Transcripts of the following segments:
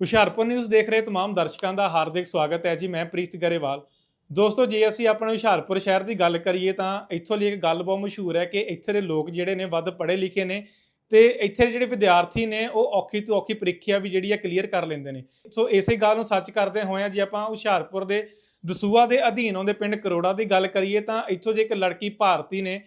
Hoshiarpur news ਦੇਖ ਰਹੇ तमाम ਦਰਸ਼ਕਾਂ ਦਾ ਹਾਰਦਿਕ ਸਵਾਗਤ ਹੈ ਜੀ ਮੈਂ ਪ੍ਰੀਤ ਗਰੇਵਾਲ ਦੋਸਤੋ ਜੇ ਅਸੀਂ ਆਪਣੇ ਹੁਸ਼ਿਆਰਪੁਰ ਸ਼ਹਿਰ ਦੀ ਗੱਲ ਕਰੀਏ ਤਾਂ ਇੱਥੋਂ ਲਈ ਇੱਕ ਗੱਲ ਬਹੁਤ ਮਸ਼ਹੂਰ ਹੈ ਕਿ ਇੱਥੇ ਦੇ ਲੋਕ ਜਿਹੜੇ ਨੇ ਵੱਧ ਪੜ੍ਹੇ ਲਿਖੇ ਨੇ ਤੇ ਇੱਥੇ ਦੇ ਜਿਹੜੇ ਵਿਦਿਆਰਥੀ ਨੇ ਉਹ ਔਖੀ ਤੋਂ ਔਖੀ ਪ੍ਰੀਖਿਆ ਵੀ ਜਿਹੜੀ ਹੈ ਕਲੀਅਰ ਕਰ ਲੈਂਦੇ ਨੇ ਸੋ ਇਸੇ ਗੱਲ ਨੂੰ ਸੱਚ ਕਰਦੇ ਹੋਏ ਜੇ ਆਪਾਂ ਹੁਸ਼ਿਆਰਪੁਰ ਦੇ ਦਸੂਆ ਦੇ ਅਧੀਨ ਆਉਂਦੇ ਪਿੰਡ ਕਰੋੜਾ ਦੀ ਗੱਲ ਕਰੀਏ ਤਾਂ ਇੱਥੋਂ ਜੇ ਇੱਕ ਲੜਕੀ ਭਾਰਤੀ ਨੇ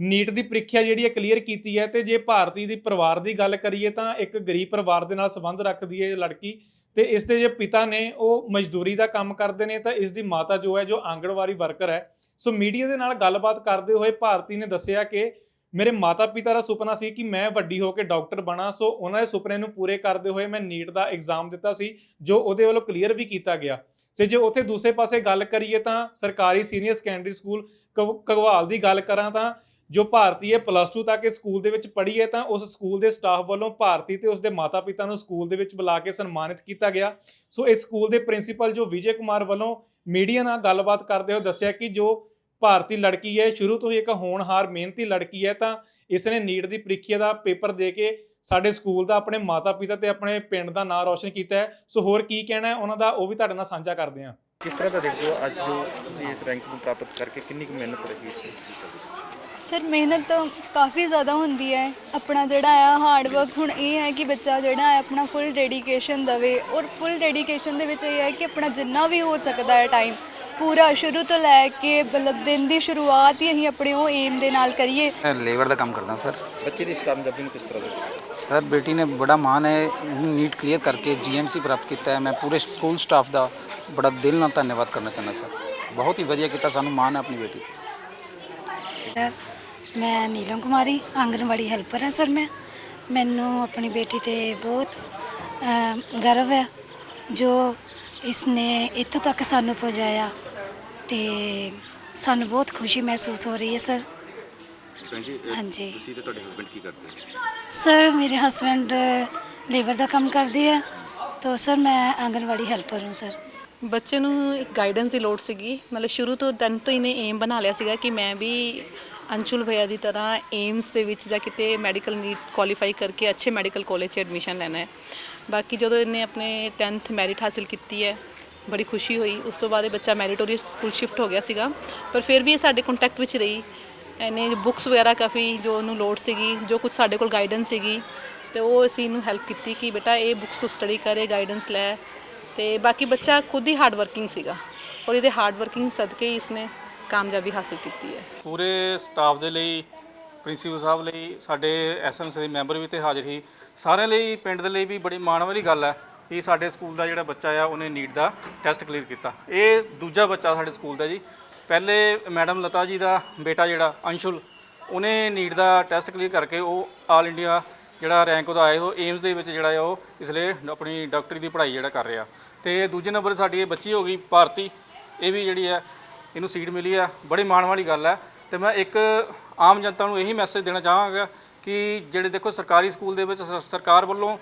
ਨੀਟ ਦੀ ਪ੍ਰੀਖਿਆ ਜਿਹੜੀ ਹੈ ਕਲੀਅਰ ਕੀਤੀ ਹੈ ਤੇ ਜੇ ਭਾਰਤੀ ਦੀ ਪਰਿਵਾਰ ਦੀ ਗੱਲ ਕਰੀਏ ਤਾਂ ਇੱਕ ਗਰੀਬ ਪਰਿਵਾਰ ਦੇ ਨਾਲ ਸੰਬੰਧ ਰੱਖਦੀ ਹੈ ਲੜਕੀ ਤੇ ਇਸ ਦੇ ਜੇ ਪਿਤਾ ਨੇ ਉਹ ਮਜ਼ਦੂਰੀ ਦਾ ਕੰਮ ਕਰਦੇ ਨੇ ਤਾਂ ਇਸ ਦੀ ਮਾਤਾ ਜੋ ਹੈ ਜੋ ਆਂਗਣਵਾੜੀ ਵਰਕਰ ਹੈ। ਸੋ ਮੀਡੀਆ ਦੇ ਨਾਲ ਗੱਲਬਾਤ ਕਰਦੇ ਹੋਏ ਭਾਰਤੀ ਨੇ ਦੱਸਿਆ ਕਿ ਮੇਰੇ ਮਾਤਾ ਪਿਤਾ ਦਾ ਸੁਪਨਾ ਸੀ ਕਿ ਮੈਂ ਵੱਡੀ ਹੋ ਕੇ ਡਾਕਟਰ ਬਣਾ, ਸੋ ਉਹਨਾਂ ਦੇ ਸੁਪਨੇ ਨੂੰ ਪੂਰੇ ਕਰਦੇ ਹੋਏ ਮੈਂ ਨੀਟ ਦਾ ਐਗਜ਼ਾਮ ਦਿੱਤਾ ਸੀ, ਜੋ ਉਹਦੇ ਵੱਲੋਂ ਕਲੀਅਰ ਵੀ ਕੀਤਾ ਗਿਆ। ਤੇ ਜੇ ਉੱਥੇ ਦੂਸਰੇ ਪਾਸੇ ਗੱਲ ਕਰੀਏ ਤਾਂ ਸਰਕਾਰੀ ਸੀਨੀਅਰ ਸੈਕੰਡਰੀ ਸਕੂਲ ਕਵ- ਘਗਵਾਲ ਦੀ ਗੱਲ ਕਰਾਂ ਤਾਂ ਜੋ ਭਾਰਤੀ ਹੈ ਪਲੱਸ 2 ਤੱਕ ਇਸ ਸਕੂਲ ਦੇ ਵਿੱਚ ਪੜ੍ਹੀ ਹੈ, ਤਾਂ ਉਸ ਸਕੂਲ ਦੇ ਸਟਾਫ ਵੱਲੋਂ ਭਾਰਤੀ ਤੇ ਉਸਦੇ ਮਾਤਾ-ਪਿਤਾ ਨੂੰ ਸਕੂਲ ਦੇ ਵਿੱਚ ਬੁਲਾ ਕੇ ਸਨਮਾਨਿਤ ਕੀਤਾ ਗਿਆ। ਸੋ ਇਸ ਸਕੂਲ ਦੇ ਪ੍ਰਿੰਸੀਪਲ ਜੋ ਵਿਜੇ ਕੁਮਾਰ ਵੱਲੋਂ ਮੀਡੀਆ ਨਾਲ ਗੱਲਬਾਤ ਕਰਦੇ ਹੋਏ ਦੱਸਿਆ ਕਿ ਜੋ ਭਾਰਤੀ ਲੜਕੀ ਹੈ, ਸ਼ੁਰੂ ਤੋਂ ਹੀ ਇੱਕ ਹੋਣਹਾਰ, ਮਿਹਨਤੀ ਲੜਕੀ ਹੈ, ਤਾਂ ਇਸ ਨੇ ਨੀਟ ਦੀ ਪ੍ਰੀਖਿਆ ਦਾ ਪੇਪਰ ਦੇ ਕੇ ਸਾਡੇ ਸਕੂਲ ਦਾ ਆਪਣੇ ਮਾਤਾ-ਪਿਤਾ ਤੇ ਆਪਣੇ ਪਿੰਡ ਦਾ ਨਾਮ ਰੌਸ਼ਨ ਕੀਤਾ ਹੈ। ਸੋ ਹੋਰ ਕੀ ਕਹਿਣਾ ਹੈ, ਉਹਨਾਂ ਦਾ ਉਹ ਵੀ ਤੁਹਾਡੇ ਨਾਲ ਸਾਂਝਾ ਕਰਦੇ ਹਾਂ। ਕਿਸ ਤਰ੍ਹਾਂ ਦਾ ਦੇਖਦੇ ਅੱਜ ਜੋ ਤੁਸੀਂ ਇਸ ਰੈਂਕ ਨੂੰ ਪ੍ਰਾਪਤ ਕਰਕੇ ਕਿੰਨੀ ਕੁ ਮਿਹਨਤ ਰਹੀ ਇਸ ਵਿੱਚ? ਸਰ ਮਿਹਨਤ ਤਾਂ ਕਾਫੀ ਜ਼ਿਆਦਾ ਹੁੰਦੀ ਹੈ। ਆਪਣਾ ਜਿਹੜਾ ਆ ਹਾਰਡ ਵਰਕ ਹੁਣ ਇਹ ਹੈ ਕਿ ਬੱਚਾ ਜਿਹੜਾ ਹੈ ਆਪਣਾ ਫੁੱਲ ਡੈਡੀਕੇਸ਼ਨ ਦਵੇ ਔਰ ਫੁੱਲ ਡੈਡੀਕੇਸ਼ਨ ਦੇ ਵਿੱਚ ਇਹ ਹੈ ਕਿ ਆਪਣਾ ਜਿੰਨਾ ਵੀ ਹੋ ਸਕਦਾ ਹੈ ਟਾਈਮ ਪੂਰਾ ਸ਼ੁਰੂ ਤੋਂ ਲੈ ਕੇ ਮਤਲਬ ਦਿਨ ਦੀ ਸ਼ੁਰੂਆਤ ਹੀ ਅਸੀਂ ਆਪਣੇ ਉਹ ਏਮ ਦੇ ਨਾਲ ਕਰੀਏ। ਮੈਂ ਲੇਬਰ ਦਾ ਕੰਮ ਕਰਦਾ ਸਰ। ਬੱਚੇ ਦੀ ਇਸ ਕਾਮਯਾਬੀ ਨੂੰ ਕਿਸ ਤਰ੍ਹਾਂ ਦੇਖਦੇ ਸਰ ਬੇਟੀ ਨੇ ਬੜਾ ਮਾਣ ਹੈ ਨੀਟ ਕਲੀਅਰ ਕਰਕੇ ਜੀਐਮਸੀ ਪ੍ਰਾਪਤ ਕੀਤਾ ਹੈ। ਮੈਂ ਪੂਰੇ ਸਕੂਲ ਸਟਾਫ ਦਾ ਬੜਾ ਦਿਲ ਨਾਲ ਧੰਨਵਾਦ ਕਰਨਾ ਚਾਹੁੰਦਾ ਸਰ। ਬਹੁਤ ਹੀ ਵਧੀਆ ਕੀਤਾ ਸਾਨੂੰ ਮਾਣ ਹੈ ਆਪਣੀ ਬੇਟੀ। ਸਰ, ਮੈਂ ਨੀਲਮ ਕੁਮਾਰੀ ਆਂਗਨਵਾੜੀ ਹੈਲਪਰ ਹਾਂ ਸਰ ਮੈਂ। ਮੈਨੂੰ ਆਪਣੀ ਬੇਟੀ ਤੇ ਬਹੁਤ ਗਰਵ ਹੈ ਜੋ ਇਸਨੇ ਇੱਥੋਂ ਤੱਕ ਸਾਨੂੰ ਪਹੁੰਚਾਇਆ ਤੇ ਸਾਨੂੰ ਬਹੁਤ ਖੁਸ਼ੀ ਮਹਿਸੂਸ ਹੋ ਰਹੀ ਹੈ ਸਰ। ਹਾਂਜੀ। ਤੁਸੀਂ ਤੇ ਤੁਹਾਡੇ ਹਸਬੰਡ ਕੀ ਕਰਦੇ ਸਰ ਮੇਰੇ ਹਸਬੰਡ ਲੇਬਰ ਦਾ ਕੰਮ ਕਰਦੇ ਆ ਤਾਂ ਸਰ ਮੈਂ ਆਂਗਨਵਾੜੀ ਹੈਲਪਰ ਹਾਂ ਸਰ। ਬੱਚੇ ਨੂੰ ਇੱਕ ਗਾਈਡੈਂਸ ਦੀ ਲੋੜ ਸੀਗੀ। ਮਤਲਬ ਸ਼ੁਰੂ ਤੋਂ ਦਿਨ ਤੋਂ ਇਹਨੇ ਏਮ ਬਣਾ ਲਿਆ ਸੀਗਾ ਕਿ ਮੈਂ ਵੀ ਅੰਸ਼ੁਲ ਭਈਆ ਦੀ ਤਰ੍ਹਾਂ ਏਮਸ ਦੇ ਵਿੱਚ ਜਾਂ ਕਿਤੇ ਮੈਡੀਕਲ ਨੀਟ ਕੁਆਲੀਫਾਈ ਕਰਕੇ ਅੱਛੇ ਮੈਡੀਕਲ ਕਾਲਜ 'ਚ ਐਡਮਿਸ਼ਨ ਲੈਣਾ ਹੈ। ਬਾਕੀ ਜਦੋਂ ਇਹਨੇ ਆਪਣੇ 10th ਮੈਰਿਟ ਹਾਸਿਲ ਕੀਤੀ ਹੈ, ਬੜੀ ਖੁਸ਼ੀ ਹੋਈ। ਉਸ ਤੋਂ ਬਾਅਦ ਇਹ ਬੱਚਾ ਮੈਰੀਟੋਰੀਅਸ ਸਕੂਲ ਸ਼ਿਫਟ ਹੋ ਗਿਆ ਸੀਗਾ। ਪਰ ਫਿਰ ਵੀ ਇਹ ਸਾਡੇ ਕੰਟੈਕਟ ਵਿੱਚ ਰਹੀ। ਇਹਨੇ ਬੁੱਕਸ ਵਗੈਰਾ ਕਾਫੀ ਜੋ ਉਹਨੂੰ ਲੋੜ ਸੀਗੀ, ਜੋ ਕੁਝ ਸਾਡੇ ਕੋਲ ਗਾਈਡੈਂਸ ਸੀਗੀ, ਤੇ ਉਹ ਅਸੀਂ ਇਹਨੂੰ ਹੈਲਪ ਕੀਤੀ ਕਿ ਬੇਟਾ ਇਹ ਬੁੱਕਸ ਤੋਂ ਸਟੱਡੀ ਕਰੇ ਗਾਈਡੈਂਸ ਲੈ। ਤੇ ਬਾਕੀ ਬੱਚਾ ਖੁਦ ਹੀ ਹਾਰਡ ਵਰਕਿੰਗ ਸੀਗਾ। ਔਰ ਇਹਦੇ ਹਾਰਡ ਵਰਕਿੰਗ ਸਦਕੇ ਹੀ ਇਸਨੇ ਕਾਮਯਾਬੀ ਹਾਸਲ ਕੀਤੀ ਹੈ। ਪੂਰੇ ਸਟਾਫ ਦੇ ਲਈ, ਪ੍ਰਿੰਸੀਪਲ ਸਾਹਿਬ ਲਈ, ਸਾਡੇ ਐਸਐਮਸੀ ਦੇ ਮੈਂਬਰ ਵੀ ਤੇ ਹਾਜ਼ਰ ਸੀ। ਸਾਰਿਆਂ ਲਈ, ਪਿੰਡ ਦੇ ਲਈ ਵੀ ਬੜੀ ਮਾਣ ਵਾਲੀ ਗੱਲ ਹੈ ਕਿ ਸਾਡੇ ਸਕੂਲ ਦਾ ਜਿਹੜਾ ਬੱਚਾ ਆ, ਉਹਨੇ ਨੀਟ ਦਾ ਟੈਸਟ ਕਲੀਅਰ ਕੀਤਾ। ਇਹ ਦੂਜਾ ਬੱਚਾ ਸਾਡੇ ਸਕੂਲ ਦਾ ਜੀ। ਪਹਿਲੇ ਮੈਡਮ ਲਤਾ ਜੀ ਦਾ ਬੇਟਾ ਜਿਹੜਾ, ਅੰਸ਼ੁਲ, ਉਹਨੇ ਨੀਟ ਦਾ ਟੈਸਟ ਕਲੀਅਰ ਕਰਕੇ ਉਹ ਆਲ ਇੰਡੀਆ ਜਿਹੜਾ ਰੈਂਕ ਉਹਦਾ ਆਇਆ, ਉਹ ਏਮਸ ਦੇ ਵਿੱਚ ਜਿਹੜਾ ਆ, ਉਹ ਇਸ ਲਈ ਆਪਣੀ ਡਾਕਟਰੀ ਦੀ ਪੜ੍ਹਾਈ ਜਿਹੜਾ ਕਰ ਰਿਹਾ। ਤੇ ਦੂਜੇ ਨੰਬਰ ਸਾਡੀ ਇਹ ਬੱਚੀ ਹੋ ਗਈ, ਭਾਰਤੀ। ਇਹ ਵੀ ਜਿਹੜੀ ਹੈ ਇਹਨੂੰ ਸੀਟ ਮਿਲੀ ਆ। ਬੜੀ ਮਾਣ ਵਾਲੀ ਗੱਲ ਹੈ ਤੇ ਮੈਂ ਇੱਕ ਆਮ ਜਨਤਾ ਨੂੰ ਇਹੀ ਮੈਸੇਜ ਦੇਣਾ ਚਾਹਾਂਗਾ ਕਿ ਜਿਹੜੇ ਦੇਖੋ ਸਰਕਾਰੀ ਸਕੂਲ ਦੇ ਵਿੱਚ ਸਰਕਾਰ ਵੱਲੋਂ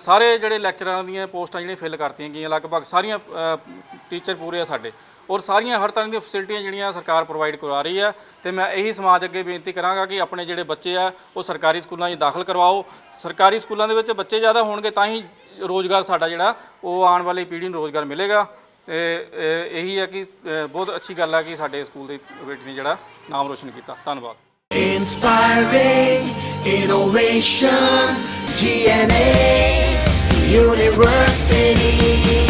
ਸਾਰੇ ਜਿਹੜੇ ਲੈਕਚਰਾਂ ਦੀਆਂ ਪੋਸਟਾਂ ਜਿਹੜੀਆਂ ਫਿਲ ਕਰਤੀਆਂ ਗਈਆਂ ਲਗਭਗ, ਸਾਰੀਆਂ ਟੀਚਰ ਪੂਰੇ ਆ ਸਾਡੇ। ਔਰ ਸਾਰੀਆਂ ਹਰ ਤਰ੍ਹਾਂ ਦੀਆਂ ਫੈਸਿਲਿਟੀਆਂ ਜਿਹੜੀਆਂ ਸਰਕਾਰ ਪ੍ਰੋਵਾਈਡ ਕਰਵਾ ਰਹੀ ਹੈ ਤੇ ਮੈਂ ਇਹੀ ਸਮਾਜ ਅੱਗੇ ਬੇਨਤੀ ਕਰਾਂਗਾ ਕਿ ਆਪਣੇ ਜਿਹੜੇ ਬੱਚੇ ਆ, ਉਹ ਸਰਕਾਰੀ ਸਕੂਲਾਂ 'ਚ ਦਾਖਲ ਕਰਵਾਓ। ਸਰਕਾਰੀ ਸਕੂਲਾਂ ਦੇ ਵਿੱਚ ਬੱਚੇ ਜ਼ਿਆਦਾ ਹੋਣਗੇ ਤਾਂ ਹੀ ਰੋਜ਼ਗਾਰ ਸਾਡਾ ਜਿਹੜਾ, ਉਹ ਆਉਣ ਵਾਲੀ ਪੀੜ੍ਹੀ ਨੂੰ ਰੋਜ਼ਗਾਰ ਮਿਲੇਗਾ। ਤੇ ਇਹੀ ਹੈ ਕਿ ਬਹੁਤ ਅੱਛੀ ਗੱਲ ਹੈ ਕਿ ਸਾਡੇ ਸਕੂਲ ਦੀ ਬੇਟੀ ਨੇ ਜਿਹੜਾ ਨਾਮ ਰੋਸ਼ਨ ਕੀਤਾ ਧੰਨਵਾਦ Inspiring innovation, GNA University.